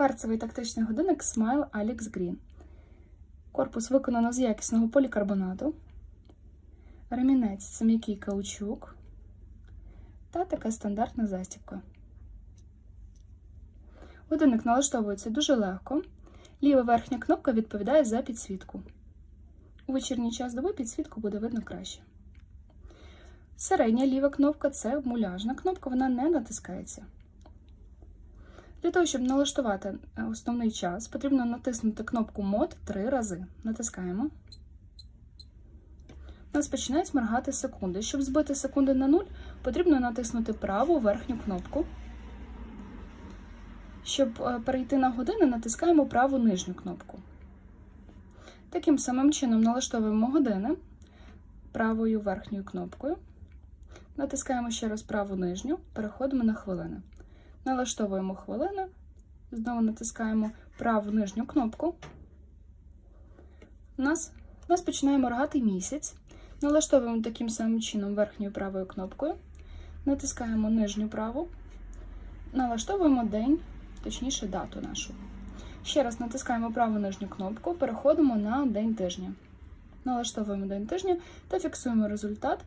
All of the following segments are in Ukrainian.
Кварцевий тактичний годинник Smile Alex Green. Корпус виконано з якісного полікарбонату. Ремінець це м'який каучук. Та така стандартна застібка. Годинник налаштовується дуже легко. Ліва верхня кнопка відповідає за підсвітку. У вечірній час доби підсвітку буде видно краще. Середня ліва кнопка це муляжна кнопка, вона не натискається. Для того, щоб налаштувати е, основний час, потрібно натиснути кнопку мод три рази. Натискаємо. У нас починають моргати секунди. Щоб збити секунди на нуль, потрібно натиснути праву верхню кнопку. Щоб е, перейти на години, натискаємо праву нижню кнопку. Таким самим чином налаштовуємо години правою верхньою кнопкою. Натискаємо ще раз праву нижню, переходимо на хвилини. Налаштовуємо хвилини, знову натискаємо праву нижню кнопку. У нас, у нас починає моргати місяць. Налаштовуємо таким самим чином верхньою правою кнопкою. Натискаємо нижню праву, налаштовуємо день, точніше дату нашу. Ще раз натискаємо праву нижню кнопку, переходимо на день тижня. Налаштовуємо день тижня та фіксуємо результат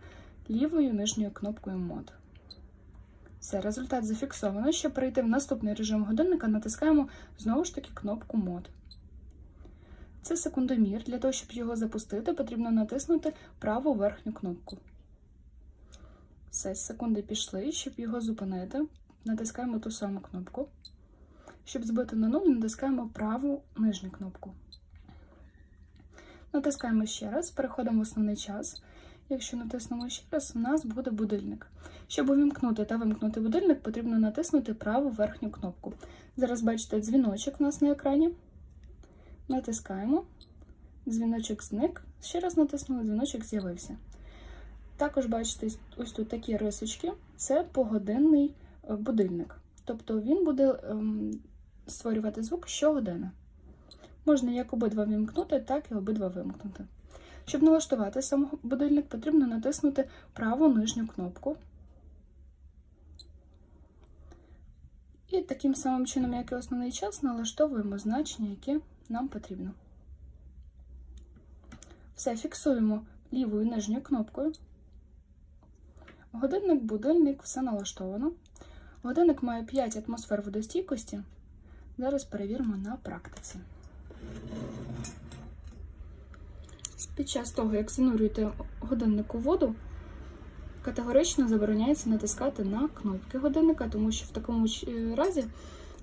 лівою нижньою кнопкою мод. Все, результат зафіксовано. Щоб перейти в наступний режим годинника, натискаємо знову ж таки кнопку мод. Це секундомір. Для того, щоб його запустити, потрібно натиснути праву верхню кнопку. Все, секунди пішли. Щоб його зупинити, натискаємо ту саму кнопку. Щоб збити на нуль, натискаємо праву нижню кнопку. Натискаємо ще раз, переходимо в основний час. Якщо натиснемо ще раз, у нас буде будильник. Щоб увімкнути та вимкнути будильник, потрібно натиснути праву верхню кнопку. Зараз бачите дзвіночок у нас на екрані. Натискаємо. Дзвіночок зник. Ще раз натиснули, дзвіночок з'явився. Також бачите, ось тут такі рисочки це погодинний е, будильник. Тобто він буде ем, створювати звук щогодини. Можна як обидва вімкнути, так і обидва вимкнути. Щоб налаштувати сам будильник, потрібно натиснути праву нижню кнопку. І таким самим чином, як і основний час, налаштовуємо значення, яке нам потрібно. Все, фіксуємо лівою нижньою кнопкою. Годинник, будильник, все налаштовано. Годинник має 5 атмосфер водостійкості. Зараз перевіримо на практиці. Під час того, як занурюєте годиннику воду, категорично забороняється натискати на кнопки годинника, тому що в такому е, разі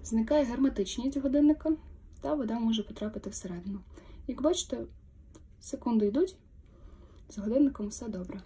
зникає герметичність годинника та вода може потрапити всередину. Як бачите, секунди йдуть, з годинником все добре.